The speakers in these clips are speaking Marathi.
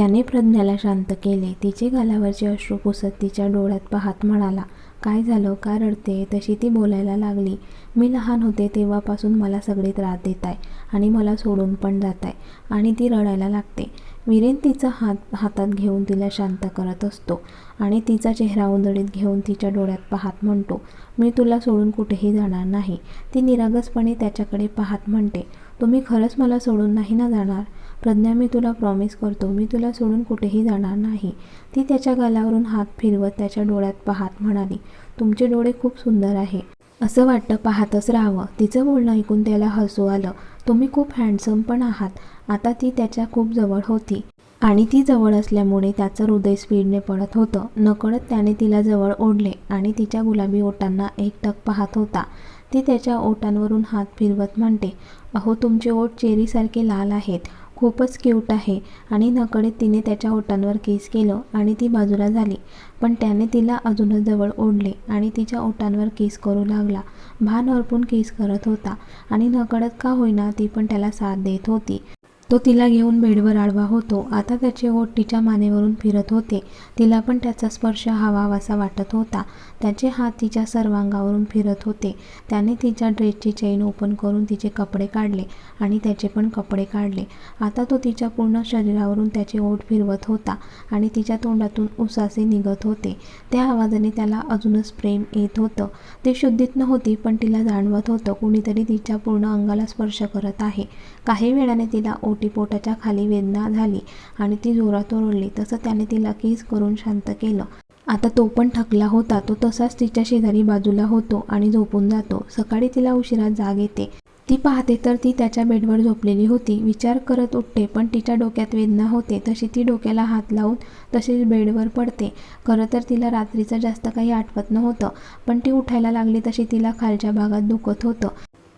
त्याने प्रज्ञाला शांत केले. तिचे गालावरचे अश्रू पुसत तिच्या डोळ्यात पाहत म्हणाला काय झालं? का रडते तशी ती बोलायला लागली. मी लहान होते तेव्हापासून मला सगळे त्रास देत आहे आणि मला सोडून पण जात आहे आणि ती रडायला लागते. वीरेन तिचा हात हातात घेऊन तिला शांत करत असतो आणि तिचा चेहरा उंदळीत घेऊन तिच्या डोळ्यात पाहत म्हणतो मी तुला सोडून कुठेही जाणार नाही. ती निरागसपणे त्याच्याकडे पाहत म्हणते तुम्ही खरंच मला सोडून नाही ना जाणार? प्रज्ञा मी तुला प्रॉमिस करतो मी तुला सोडून कुठेही जाणार नाही. ती त्याच्या गालावरून हात फिरवत त्याच्या डोळ्यात पाहत म्हणाली तुमचे डोळे खूप सुंदर आहे. असं वाटतं पाहतच राहावं. तिचं बोलणं ऐकून त्याला हसू आलं. तुम्ही खूप हँडसम पण आहात. आता ती त्याच्या खूप जवळ होती. आणि ती जवळ असल्यामुळे त्याचं हृदय स्पीडने पडत होतं. नकळत त्याने तिला जवळ ओढले आणि तिच्या गुलाबी ओटांना एकटक पाहत होता. ती त्याच्या ओटांवरून हात फिरवत म्हणते अहो तुमचे ओठ चेरीसारखे लाल आहेत. खूपच क्यूट आहे. आणि नकळत तिने त्याच्या ओठांवर केस केलं आणि ती बाजूला झाली. पण त्याने तिला अजूनच जवळ ओढले आणि तिच्या ओठांवर केस करू लागला. भान हरपून केस करत होता. आणि नकळत का होईना ती पण त्याला साथ देत होती. तो तिला घेऊन बेडवर आडवा होतो. आता त्याचे ओठ तिच्या मानेवरून फिरत होते. तिला पण त्याचा स्पर्श हवावासा वाटत होता. त्याचे हात तिच्या सर्वांगावरून फिरत होते. त्याने तिच्या ड्रेसची चेन ओपन करून तिचे कपडे काढले आणि त्याचे पण कपडे काढले. आता तो तिच्या पूर्ण शरीरावरून त्याचे ओठ फिरवत होता आणि तिच्या तोंडातून उसासे निघत होते. त्या आवाजाने त्याला अजूनच प्रेम येत होतं. ते शुद्धीत नव्हती पण तिला जाणवत होतं. कुणीतरी तिच्या पूर्ण अंगाला स्पर्श करत आहे. काही वेळाने तिला ओठ पोटाच्या खाली वेदना झाली आणि ती जोरात ओरडली. तसं त्याने तिला केस करून शांत केलं. आता तो पण थकला होता. तो तसाच तिच्या शेजारी बाजूला होतो आणि झोपून जातो. सकाळी तिला उशिरा जाग येते. ती पाहते तर ती त्याच्या बेडवर झोपलेली होती. विचार करत उठते पण तिच्या डोक्यात वेदना होते. तशी ती डोक्याला हात लावून तशीच बेडवर पडते. खरं तर तिला रात्रीचं जास्त काही आठवत नव्हतं पण ती उठायला लागली तशी तिला खालच्या भागात दुखत होतं.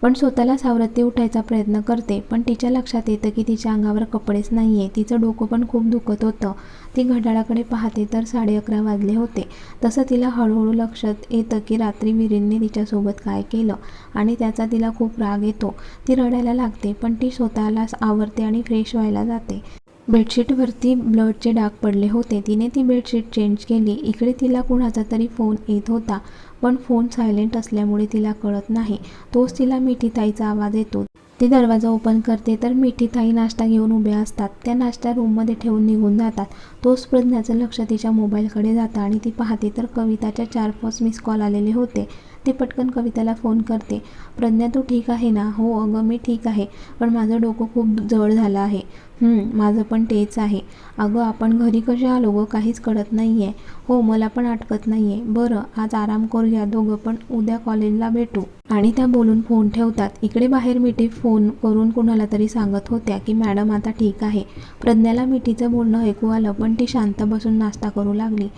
पण स्वतःला सावरत ती उठायचा प्रयत्न करते. पण तिच्या लक्षात येतं की तिच्या अंगावर कपडेच नाही आहे तिचं डोकं पण खूप दुखत होतं. ती घड्याळाकडे पाहते तर साडे अकरा वाजले होते. तसं तिला हळूहळू लक्षात येतं की रात्री विरींनी तिच्यासोबत काय केलं आणि त्याचा तिला खूप राग येतो. ती रडायला लागते पण ती स्वतःला आवरते आणि फ्रेश व्हायला जाते. बेडशीटवरती ब्लडचे डाग पडले होते. तिने ती बेडशीट चेंज केली. इकडे तिला कुणाचा तरी फोन येत होता. पण फोन सायलेंट असल्यामुळे तिला कळत नाही. तोच तिला मिठीताईचा आवाज येतो. ती दरवाजा ओपन करते तर मिठीताई नाश्ता घेऊन उभ्या असतात. त्या नाश्ता रूममध्ये ठेवून निघून जातात. तोच प्रज्ञाचं लक्ष तिच्या मोबाईलकडे जातं आणि ती पाहते तर कविताच्या चार पाच मिस कॉल आलेले होते. ती पटकन कविताला फोन करते. प्रज्ञा तू ठीक आहे ना? हो अगं मी ठीक आहे. पण माझं डोकं खूप जड झालं आहे. माझं पण तेच आहे. अगं आपण घरी कसे आलो गं? काहीच कळत नाही आहे हो मला पण आठवत नाही आहे बरं आज आराम करूया. दोघं पण उद्या कॉलेजला भेटू. आणि त्या बोलून फोन ठेवतात. इकडे बाहेर मिठी फोन करून कुणाला तरी सांगत होत्या की मॅडम आता ठीक आहे. प्रज्ञाला मिठीचं बोलणं ऐकू आलं पण ती शांत बसून नाश्ता करू लागली.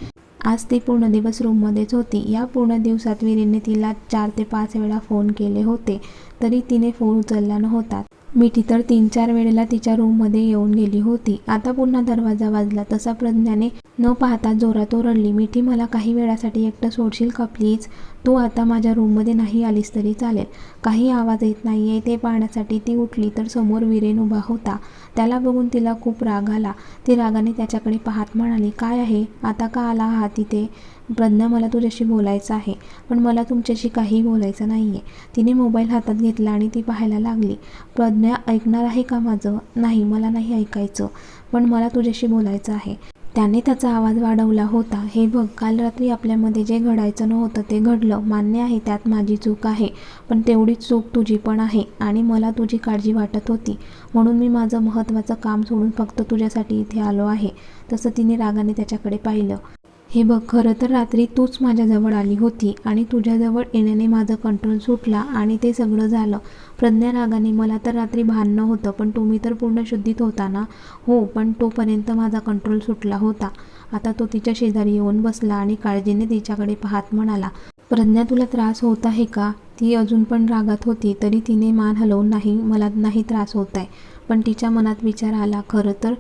आज ती पूर्ण दिवस रूममध्येच होती. या पूर्ण दिवसात विरीने तिला चार ते पाच वेळा फोन केले होते तरी तिने फोन उचलला नव्हता. मिठी तर तीन चार वेळेला तिच्या रूममध्ये येऊन गेली होती. आता पुन्हा दरवाजा वाजला. तसा प्रज्ञाने न पाहता जोरात ओरडली मिठी मला काही वेळासाठी एकटं सोडशील का प्लीज? तू आता माझ्या रूममध्ये नाही आलीस तरी चालेल. काही आवाज येत नाही आहे ते पाहण्यासाठी ती उठली तर समोर विरेन उभा होता. त्याला बघून तिला खूप राग आला. ती रागाने त्याच्याकडे पाहत म्हणाली काय आहे? आता का आला आहात तिथे प्रज्ञा मला तुझ्याशी बोलायचं आहे. पण मला तुमच्याशी काही बोलायचं नाही आहे तिने मोबाईल हातात घेतला आणि ती पाहायला लागली प्रज्ञा ऐकणार आहे का माझं? नाही मला नाही ऐकायचं. पण मला तुझ्याशी बोलायचं आहे. त्याने त्याचा आवाज वाढवला होता हे बघ काल रात्री आपल्यामध्ये जे घडायचं नव्हतं ते घडलं. मान्य आहे त्यात माझी चूक आहे पण तेवढीच चूक तुझी पण आहे आणि मला तुझी काळजी वाटत होती. म्हणून मी माझं महत्त्वाचं काम सोडून फक्त तुझ्यासाठी इथे आलो आहे. तसं तिने रागाने त्याच्याकडे पाहिलं. हे बघ खरं तर रात्री तूच माझ्याजवळ आली होती आणि तुझ्याजवळ येण्याने माझं कंट्रोल सुटला आणि ते सगळं झालं. प्रज्ञा रागाने मला तर रात्री भान होतं पण तुम्ही तर पूर्ण शुद्धीत होता ना? हो पण तोपर्यंत माझा कंट्रोल सुटला होता. आता तो तिच्या शेजारी येऊन बसला आणि काळजीने तिच्याकडे पाहत म्हणाला प्रज्ञा तुला त्रास होत आहे का? ती अजून पण रागात होती तरी तिने मान हलवून नाही मला नाही त्रास होत आहे. पण तिच्या मनात विचार आला खरं तर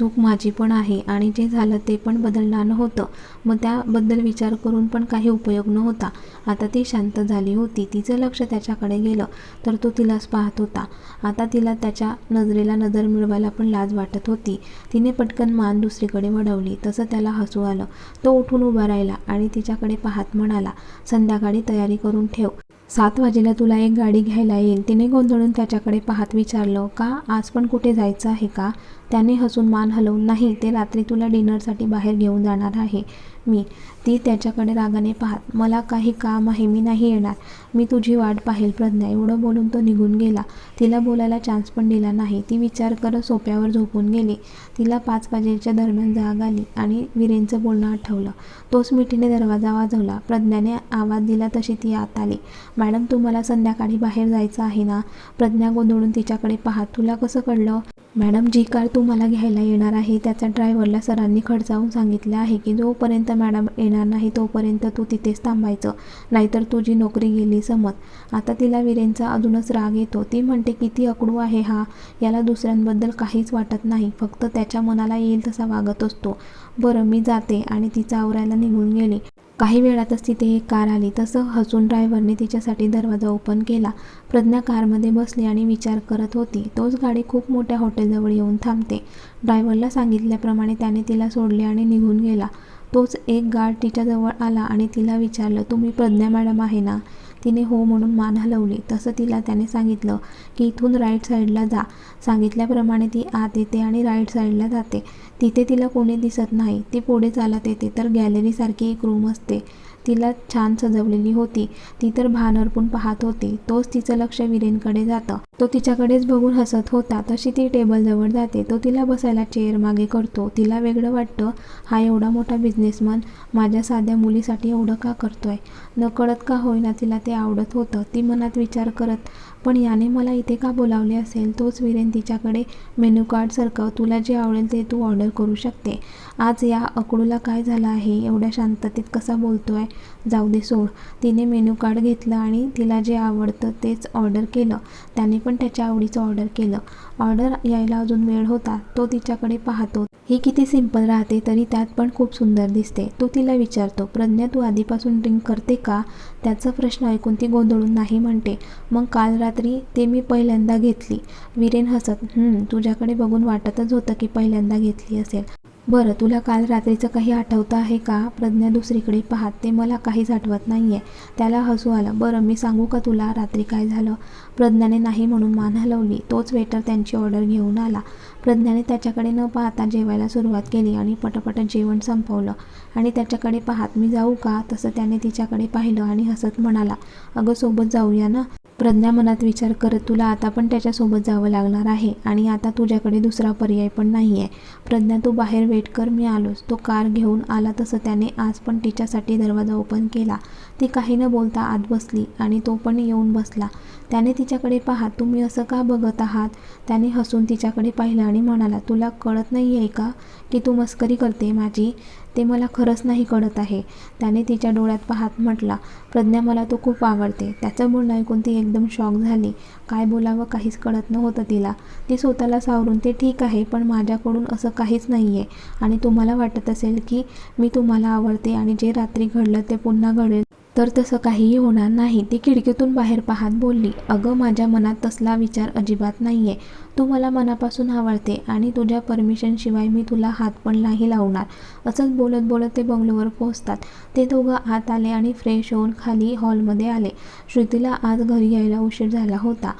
चूक माझी पण आहे आणि जे झालं ते पण बदलणार नव्हतं. मग त्याबद्दल विचार करून पण काही उपयोग नव्हता. आता ती शांत झाली होती. तिचं लक्ष त्याच्याकडे गेलं तर तो तिलाच पाहत होता. आता तिला त्याच्या नजरेला नजर मिळवायला पण लाज वाटत होती. तिने पटकन मान दुसरीकडे वडवली तसं त्याला हसू आलं. तो उठून उभा राहिला आणि तिच्याकडे पाहत म्हणाला संध्याकाळी तयारी करून ठेव. सात वाजेला तुला एक गाडी घ्यायला येईल. तिने गोंधळून त्याच्याकडे पाहत विचारलं का? आज पण कुठे जायचं आहे का? त्याने हसून मान हलवून नाही ते रात्री तुला डिनरसाठी बाहेर घेऊन जाणार आहे मी. ती त्याच्याकडे रागाने पाहत मला काही काम आहे मी नाही येणार. मी तुझी वाट पाहिल प्रज्ञा. एवढं बोलून तो निघून गेला. तिला बोलायला चान्स पण दिला नाही. ती विचार करत सोप्यावर झोपून गेली. तिला पाच वाजेच्या दरम्यान जाग आली आणि विरेंचं बोलणं आठवलं. तोच मिठीने दरवाजा वाजवला. प्रज्ञाने आवाज दिला तशी ती आत आली. मॅडम तुम्हाला संध्याकाळी बाहेर जायचं आहे ना प्रज्ञा गोंधळून तिच्याकडे पाहत तुला कसं कळलं? मॅडम जी कार तू मला घ्यायला येणार आहे त्याचा ड्रायव्हरला सरांनी खडसावून सांगितलं आहे की जोपर्यंत मॅडम येणार नाही तोपर्यंत तू तिथेच थांबायचं. नाहीतर तुझी नोकरी गेली समज. आता तिला विरेंचा अजूनच राग येतो. ती म्हणते किती अकडू आहे हा? याला दुसऱ्यांबद्दल काहीच वाटत नाही. फक्त त्याच्या मनाला येईल तसा वागत असतो. बरं मी जाते. आणि तिचा आवरायला निघून गेली. काही वेळातच तिथे एक कार आली. तसं हसून ड्रायव्हरने तिच्यासाठी दरवाजा ओपन केला. प्रज्ञा कारमध्ये बसली आणि विचार करत होती. तोच गाडी खूप मोठ्या हॉटेलजवळ येऊन थांबते. ड्रायव्हरला सांगितल्याप्रमाणे त्याने तिला सोडले आणि निघून गेला. तोच एक गार्ड तिच्याजवळ आला आणि तिला विचारलं तुम्ही प्रज्ञा मॅडम आहे ना? तिने हो म्हणून मान हलवली. तसं तिला त्याने सांगितलं की इथून राईट साईडला जा. सांगितल्याप्रमाणे ती आत येते आणि राईट साईडला जाते. तिथे तिला कोणी दिसत नाही. ती पुढे चालत येते. तर गॅलरीसारखी एक रूम असते. तिला छान सजवलेली होती. ती तर भान हरपून पाहत होती. तोच तिचं लक्ष विरेनकडे जातं. तो तिच्याकडेच बघून हसत होता. तशी ती टेबलजवळ जाते. तो तिला बसायला चेअर मागे करतो. तिला वेगळं वाटतं हा एवढा मोठा बिझनेसमन माझ्या साध्या मुलीसाठी एवढं का करतोय? नकळत का होईना तिला ते आवडत होतं? ती मनात विचार करत पण याने मला इथे का बोलावले असेल? तोच विरेन तिच्याकडे मेन्यू कार्ड तुला जे आवडेल ते तू ऑर्डर करू शकते. आज या अकडूला काय झालं आहे? एवढ्या शांततेत कसा बोलतो आहे जाऊ दे सोड. तिने मेन्यू कार्ड घेतलं आणि तिला जे आवडतं तेच ऑर्डर केलं. त्याने पण त्याच्या आवडीचं ऑर्डर केलं. ऑर्डर यायला अजून वेळ होता. तो तिच्याकडे पाहतो. ही किती सिंपल राहते तरी त्यात पण खूप सुंदर दिसते. तो तिला विचारतो प्रज्ञा तू आधीपासून ड्रिंक करते का? त्याचा प्रश्न ऐकून ती गोंधळून नाही म्हणते. मग काल रात्री ते मी पहिल्यांदा घेतली. विरेन हसत तुझ्याकडे बघून वाटतच होतं की पहिल्यांदा घेतली असेल. बरं तुला काल रात्रीचं काही आठवतं आहे का? प्रज्ञा दुसरीकडे पाहत ते मला काहीच आठवत नाही आहे त्याला हसू आलं. बरं मी सांगू का तुला रात्री काय झालं? प्रज्ञाने नाही म्हणून मान हलवली. तोच वेटर त्यांची ऑर्डर घेऊन आला. प्रज्ञाने त्याच्याकडे न पाहता जेवायला सुरुवात केली आणि पटपट जेवण संपवलं. आणि त्याच्याकडे पाहत मी जाऊ का? तसं त्याने तिच्याकडे पाहिलं आणि हसत म्हणाला अगं सोबत जाऊया ना? प्रज्ञा मनात विचार करत तुला आता पण त्याच्यासोबत जावं लागणार आहे आणि आता तुझ्याकडे दुसरा पर्याय पण नाही आहे प्रज्ञा तू बाहेर वेट कर मी आलोच. तो कार घेऊन आला तसं त्याने आज पण तिच्यासाठी दरवाजा ओपन केला. ती काही न बोलता आत बसली आणि तो पण येऊन बसला. त्याने तिच्याकडे पाहात तुम्ही असं का बघत आहात? त्याने हसून तिच्याकडे पाहिलं आणि म्हणाला तुला कळत नाही आहे का की तू मस्करी करते माझी? ते मला खरंच नाही कळत आहे. त्याने तिच्या डोळ्यात पाहत म्हटला प्रज्ञा मला तो खूप आवडते. त्याचं बोलणं ऐकून ती एकदम शॉक झाली. काय बोलावं? काहीच कळत नव्हतं तिला. ती स्वतःला सावरून ते ठीक आहे पण माझ्याकडून असं काहीच नाही आहे आणि तुम्हाला वाटत असेल की मी तुम्हाला आवडते आणि जे रात्री घडलं ते पुन्हा घडेल तर तसं काहीही होणार नाही. ती खिडकीतून बाहेर पाहत बोलली अगं माझ्या मनात तसला विचार अजिबात नाही आहे तू मला मनापासून आवडते आणि तुझ्या परमिशनशिवाय मी तुला हात पण नाही लावणार. असंच बोलत बोलत ते बंगलोवर पोहोचतात. ते दोघं आत आले आणि फ्रेश होऊन खाली हॉलमध्ये आले. श्रुतीला आज घरी यायला उशीर झाला होता.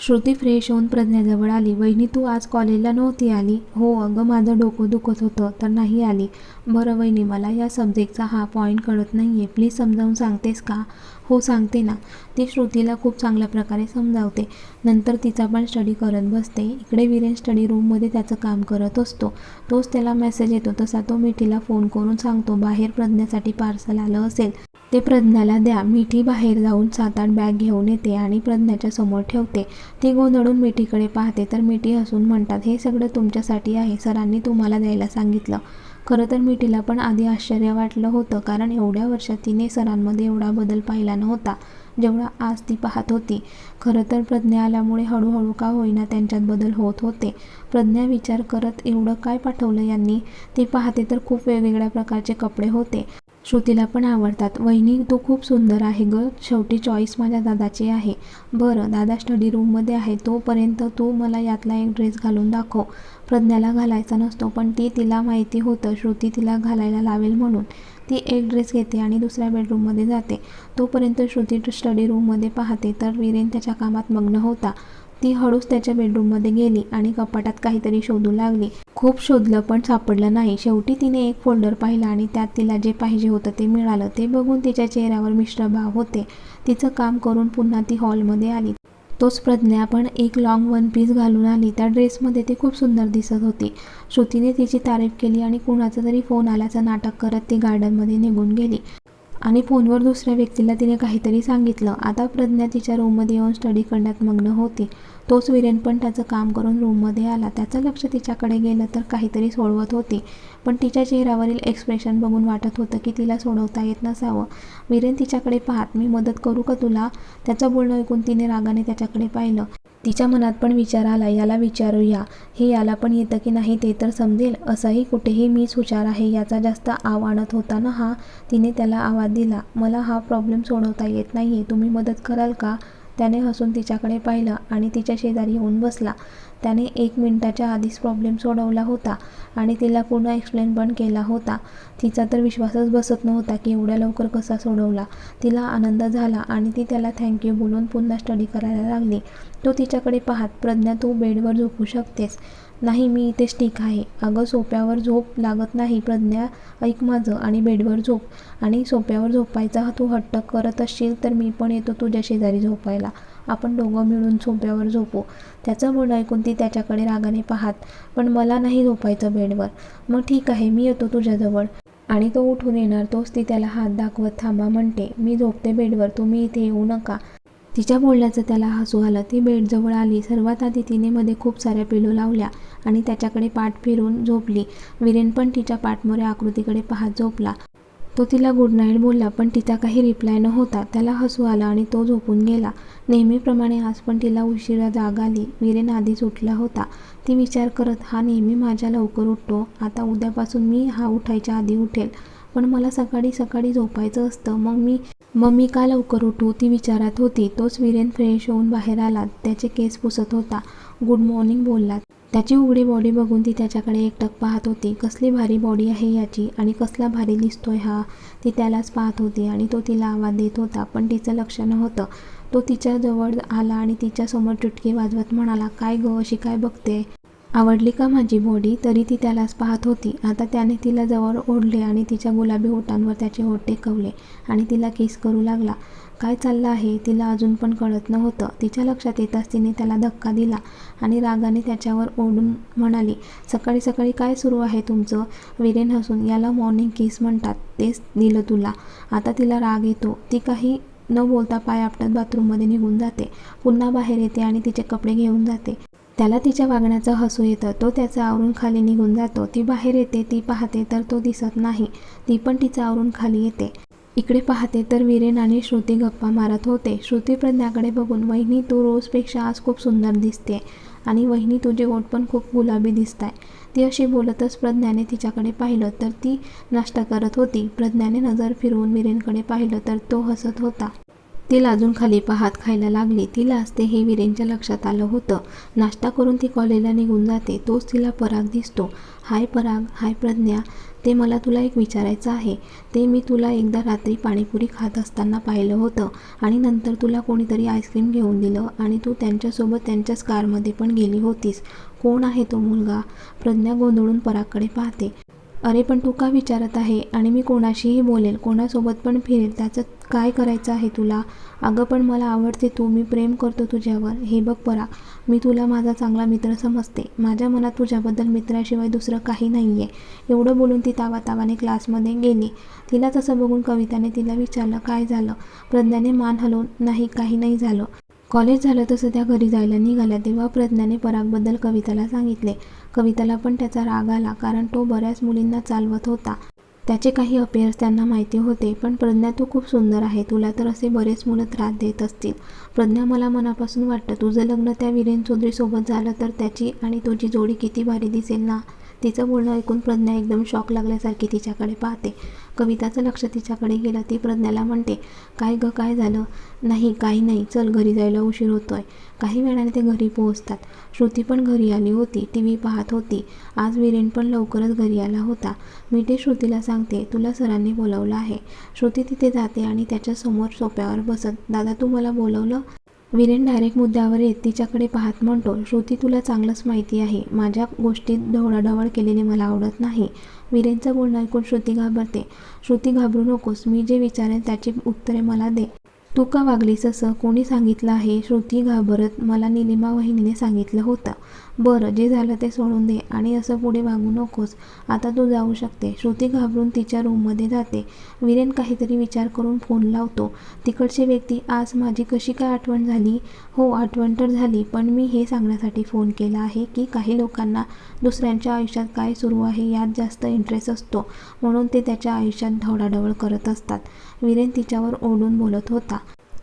श्रुती फ्रेश होऊन प्रज्ञाजवळ आली. वहिनी तू आज कॉलेजला नव्हती आली? हो अगं माझं डोकं दुखत होतं तर नाही आली. बरं वहिनी मला या सब्जेक्टचा हा पॉईंट कळत नाही आहे प्लीज समजावून सांगतेस का? हो सांगते ना. ती श्रुतीला खूप चांगल्या प्रकारे समजावते. नंतर तिचा पण स्टडी करत बसते. इकडे विरेन स्टडी रूममध्ये त्याचं काम करत असतो. तोच त्याला मेसेज येतो. तसा तो मिठीला फोन करून सांगतो. बाहेर प्रज्ञासाठी पार्सल आलं असेल. ते प्रज्ञाला द्या. मिठी बाहेर जाऊन सात आठ बॅग घेऊन येते आणि प्रज्ञाच्या समोर ठेवते. ती गोंधळून मिठीकडे पाहते. तर मिठी हसून म्हणतात हे सगळं तुमच्यासाठी आहे. सरांनी तुम्हाला द्यायला सांगितलं. खरं तर मिठीला पण आधी आश्चर्य वाटलं होतं कारण एवढ्या वर्षात तिने सरांमध्ये एवढा बदल पाहिला नव्हता जेवढा आज ती पाहत होती. खरं तर प्रज्ञा आल्यामुळे हळूहळू का होईना त्यांच्यात बदल होत होते. प्रज्ञा विचार करत एवढं काय पाठवलं यांनी? ती पाहते तर खूप वेगवेगळ्या प्रकारचे कपडे होते. श्रुतीला पण आवडतात. वहिनी तो खूप सुंदर आहे ग. शेवटी चॉईस माझ्या दादाची आहे. बरं दादा स्टडी रूममध्ये आहे. तोपर्यंत तू मला यातला एक ड्रेस घालून दाखव. प्रज्ञाला घालायचा नसतो पण ती तिला माहिती होतं. श्रुती तिला घालायला लावेल म्हणून. ती एक ड्रेस घेते आणि दुसऱ्या बेडरूममध्ये जाते. तोपर्यंत श्रुती स्टडी रूममध्ये पाहते. तर वीरेन त्याच्या कामात मग्न होता. ती हळूच त्याच्या बेडरूममध्ये गेली आणि कपाटात काहीतरी शोधू लागली. खूप शोधलं पण सापडलं नाही. शेवटी तिने एक फोल्डर पाहिला आणि त्यात तिला जे पाहिजे होतं ते मिळालं. ते बघून तिच्या चेहऱ्यावर मिश्र भाव होते. तिचं काम करून पुन्हा ती हॉलमध्ये आली. तोच प्रज्ञा पण एक लॉंग वन पीस घालून आली. त्या ड्रेसमध्ये ती खूप सुंदर दिसत होती. श्रुतीने तिची तारीफ केली आणि कुणाचा तरी फोन आल्याचं नाटक करत ती गार्डनमध्ये निघून गेली. आणि फोनवर दुसऱ्या व्यक्तीला तिने काहीतरी सांगितलं. आता प्रज्ञा तिच्या रूममध्ये येऊन स्टडी करण्यात मग्न होती. तोच वीरेन पण त्याचं काम करून रूममध्ये आला. त्याचं लक्ष तिच्याकडे गेलं तर काहीतरी सोडवत होती. पण तिच्या चेहऱ्यावरील एक्सप्रेशन बघून वाटत होतं की तिला सोडवता येत नसावं. वीरेन तिच्याकडे पाहत मी मदत करू का तुला? त्याचं बोलणं ऐकून तिने रागाने त्याच्याकडे पाहिलं. तिच्या मनात पण विचार आला याला विचारूया. हे याला पण येतं की नाही ते तर समजेल. असंही कुठेही मीच हुशार आहे याचा जास्त आव आणत होता ना हा? तिने त्याला आवाज दिला मला हा प्रॉब्लेम सोडवता येत नाही आहे तुम्ही मदत कराल का? त्याने हसून तिच्याकडे पाहिलं आणि तिच्या शेजारी येऊन बसला. त्याने एक मिनिटाच्या आधीच प्रॉब्लेम सोडवला होता आणि तिला पूर्ण एक्सप्लेन पण केला होता. तिचा तर विश्वासच बसत नव्हता की एवढ्या लवकर कसा सोडवला. तिला आनंद झाला आणि ती त्याला थँक्यू बोलून पुन्हा स्टडी करायला लागली. तो तिच्याकडे पाहत प्रज्ञा तू बेडवर झोपू शकतेस. नाही मी इथेच ठीक आहे. अगं सोप्यावर झोप लागत नाही. प्रज्ञा ऐक माझं. आणि बेडवर झोप. आणि सोप्यावर झोपायचा तू हट्ट करत असशील तर मी पण येतो तुझ्या शेजारी झोपायला. आपण दोघं मिळून सोप्यावर झोपू. त्याचं म्हणणं ऐकून ती त्याच्याकडे रागाने पाहात पण मला नाही झोपायचं बेडवर. मग ठीक आहे मी येतो तुझ्याजवळ. आणि तो उठून येणार तोच ती त्याला हात दाखवत थांबा म्हणते. मी झोपते बेडवर. तुम्ही इथे येऊ नका. तिच्या बोलण्याचं त्याला हसू आलं. ती बेडजवळ आली. सर्वात आधी तिने मध्ये खूप साऱ्या पिलो लावल्या आणि त्याच्याकडे पाठ फिरून झोपली. विरेन पण तिच्या पाठमोऱ्या आकृतीकडे पाहत झोपला. तो तिला गुड नाईट बोलला पण तिचा काही रिप्लाय न होता त्याला हसू आला आणि तो झोपून गेला. नेहमीप्रमाणे आज पण तिला उशिरा जाग आली. विरेन आधीच उठला होता. ती विचार करत हा नेहमी माझ्या लवकर उठतो. आता उद्यापासून मी हा उठायच्या आधी उठेल. पण मला सकाळी सकाळी झोपायचं असतं. मग मी मग मी का लवकर उठू? ती विचारात होती. तोच वीरेन फ्रेश होऊन बाहेर आला. त्याचे केस पुसत होता. गुड मॉर्निंग बोलला. त्याची उघडी बॉडी बघून ती त्याच्याकडे एकटक पाहत होती. कसली भारी बॉडी आहे याची आणि कसला भारी दिसतोय हा? ती त्यालाच पाहत होती आणि तो तिला आवाज देत होता. पण तिचं लक्ष नव्हतं. तो तिच्या जवळ आला आणि तिच्यासमोर चुटकी वाजवत म्हणाला काय गं? अशी काय बघते? आवडली का माझी बॉडी? तरी ती त्यालाच पाहत होती. आता त्याने तिला जवळ ओढले आणि तिच्या गुलाबी ओठांवर त्याचे ओठ टेकवले आणि तिला किस करू लागला. काय चाललं आहे? तिला अजून पण कळत नव्हतं. तिच्या लक्षात येताच तिने त्याला धक्का दिला आणि रागाने त्याच्यावर ओढून म्हणाली सकाळी सकाळी काय सुरू आहे तुमचं वीरेन हसून याला मॉर्निंग किस म्हणतात. तेच दिलं तुला. आता तिला राग येतो. ती काही न बोलता पाय आपटत बाथरूममध्ये निघून जाते. पुन्हा बाहेर येते आणि तिचे कपडे घेऊन जाते. त्याला तिच्या वागण्याचं हसू येतं. तो त्याचं आवरून खाली निघून जातो. ती बाहेर येते ती पाहते तर तो दिसत नाही. ती पण तिचं आवरून खाली येते. इकडे पाहते तर वीरेन आणि श्रुती गप्पा मारत होते. श्रुती प्रज्ञाकडे बघून वहिनी तू रोजपेक्षा आज खूप सुंदर दिसते. आणि वहिनी तुझे ओठ पण खूप गुलाबी दिसत आहे ती अशी बोलतच प्रज्ञाने तिच्याकडे पाहिलं तर ती नाश्ता करत होती. प्रज्ञाने नजर फिरवून वीरेनकडे पाहिलं तर तो हसत होता. ती लाजून खाली पाहत खायला लागली. ती लाजते हे वीरेंच्या लक्षात आलं होतं. नाश्ता करून ती कॉलेजला निघून जाते. तोच तिला पराग दिसतो. हाय पराग हाय प्रज्ञा ते मला तुला एक विचारायचं आहे. ते मी तुला एकदा रात्री पाणीपुरी खात असताना पाहिलं होतं आणि नंतर तुला कोणीतरी आईस्क्रीम घेऊन दिलं आणि तू त्यांच्यासोबत त्यांच्याच कारमध्ये पण गेली होतीस. कोण आहे तो मुलगा? प्रज्ञा गोंधळून परागकडे पाहते. अरे पण तू का विचारत आहे? आणि मी कोणाशीही बोलेल कोणासोबत पण फिरेल त्याचं काय करायचं आहे तुला? अगं पण मला आवडते तू मी प्रेम करतो तुझ्यावर. हे बघ परा मी तुला माझा चांगला मित्र समजते. माझ्या मनात तुझ्याबद्दल मित्राशिवाय दुसरं काही नाही आहे एवढं बोलून ती तावातावाने क्लासमध्ये गेली. तिला तसं बघून कविताने तिला विचारलं काय झालं? प्रज्ञाने मान हलवून नाही काही नाही झालं. कॉलेज झालं तसं त्या घरी जायला निघाल्या तेव्हा प्रज्ञाने परागबद्दल कविताला सांगितले. कविताला पण त्याचा राग आला कारण तो बऱ्याच मुलींना चालवत होता. त्याचे काही अपेअर्स त्यांना माहिती होते पण प्रज्ञा तू खूप सुंदर आहे तुला तर असे बरेच मुलं त्रास देत असतील. प्रज्ञा मला मनापासून वाटतं तुझं लग्न त्या वीरेन चौधरीसोबत झालं तर त्याची आणि तुझी जोडी किती भारी दिसेल ना? तिचं बोलणं ऐकून प्रज्ञा एकदम शॉक लागल्यासारखी तिच्याकडे पाहते. कविताचं लक्ष तिच्याकडे गेलं ती प्रज्ञाला म्हणते काय गं काय झालं? नाही काही नाही. चल घरी जायला उशीर होतोय. काही वेळाने ते घरी पोहोचतात. श्रुती पण घरी आली होती टी व्ही पाहत होती. आज विरेन पण लवकरच घरी आला होता. मी ते श्रुतीला सांगते तुला सरांनी बोलावलं आहे. श्रुती तिथे जाते आणि त्याच्यासमोर सोप्यावर बसत दादा तू मला बोलवलं? विरेन डायरेक्ट मुद्द्यावर येत तिच्याकडे पाहत म्हणतो श्रुती तुला चांगलंच माहिती आहे. माझ्या गोष्टीत ढवळाढवळ केलेली मला आवडत नाही. विरेनचं बोलणं ऐकून श्रुती घाबरते. श्रुती घाबरू नकोस. मी जे विचारेन त्याची उत्तरे मला दे. तू का वागलीस असं कोणी सांगितलं आहे? श्रुती घाबरत मला निलिमा वहिनीने सांगितलं होतं. बरं जे झालं ते सोडून दे आणि असं पुढे वागू नकोस. आता तू जाऊ शकते. श्रुती घाबरून तिच्या रूममध्ये जाते. वीरेन काहीतरी विचार करून फोन लावतो. तिकडची व्यक्ती आज माझी कशी काय आठवण झाली? हो आठवण तर झाली पण मी हे सांगण्यासाठी फोन केला आहे की काही लोकांना दुसऱ्यांच्या आयुष्यात काय सुरू आहे यात जास्त इंटरेस्ट असतो. म्हणून ते त्याच्या आयुष्यात ढवळाढवळ करत असतात. वीरेन तिच्यावर ओढून बोलत होता.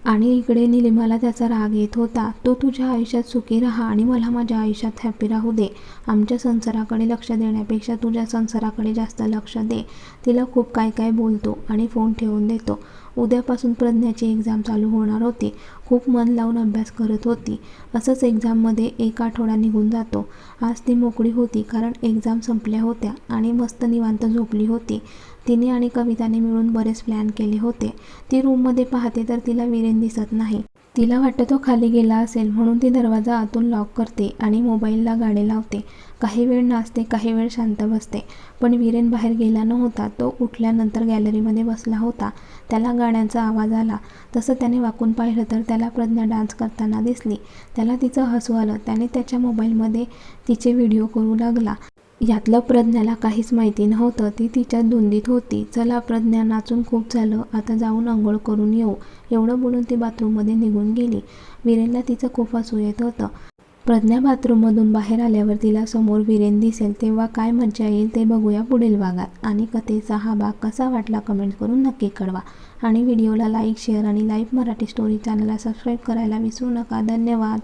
आणि इकडे निलिमाला त्याचा राग येत होता. तो तुझ्या आयुष्यात सुखी राहा आणि मला माझ्या आयुष्यात हॅपी राहू दे. आमच्या संसाराकडे लक्ष देण्यापेक्षा तुझ्या संसाराकडे जास्त लक्ष दे. तिला खूप काय काय बोलतो आणि फोन ठेवून देतो. उद्यापासून प्रज्ञाची एक्झाम चालू होणार होती. खूप मन लावून अभ्यास करत होती. असंच एक्झाममध्ये एक आठवडा निघून जातो. आज ती मोकळी होती कारण एक्झाम संपल्या होत्या आणि मस्त निवांत झोपली होती. तिने आणि कविताने मिळून बरेच प्लॅन केले होते. ती रूममध्ये पाहते तर तिला वीरेन दिसत नाही. तिला वाटतं तो खाली गेला असेल म्हणून ती दरवाजा आतून लॉक करते आणि मोबाईलला गाणे लावते. काही वेळ नाचते काही वेळ शांत बसते. पण वीरेन बाहेर गेला नव्हता. तो उठल्यानंतर गॅलरीमध्ये बसला होता. त्याला गाण्याचा आवाज आला. तसं त्याने वाकून पाहिलं तर त्याला प्रज्ञा डान्स करताना दिसली. त्याला तिचं हसू आलं. त्याने त्याच्या मोबाईलमध्ये तिचे व्हिडिओ करू लागला. यातलं प्रज्ञाला काहीच माहिती नव्हतं. ती तिच्या धुंदीत होती. चला प्रज्ञा नाचून खूप झालं. आता जाऊन आंघोळ करून येऊ. एवढं बोलून ती बाथरूममध्ये निघून गेली. वीरेनला तिचं खूप हसू येत होतं. प्रज्ञा बाथरूममधून बाहेर आल्यावर तिला समोर वीरेन दिसेल. तेव्हा काय मज्जा येईल ते बघूया पुढील भागात. आणि कथेचा हा भाग कसा वाटला कमेंट करून नक्की कळवा. आणि व्हिडिओला लाईक शेअर आणि लाईव्ह मराठी स्टोरी चॅनलला सबस्क्राईब करायला विसरू नका. धन्यवाद.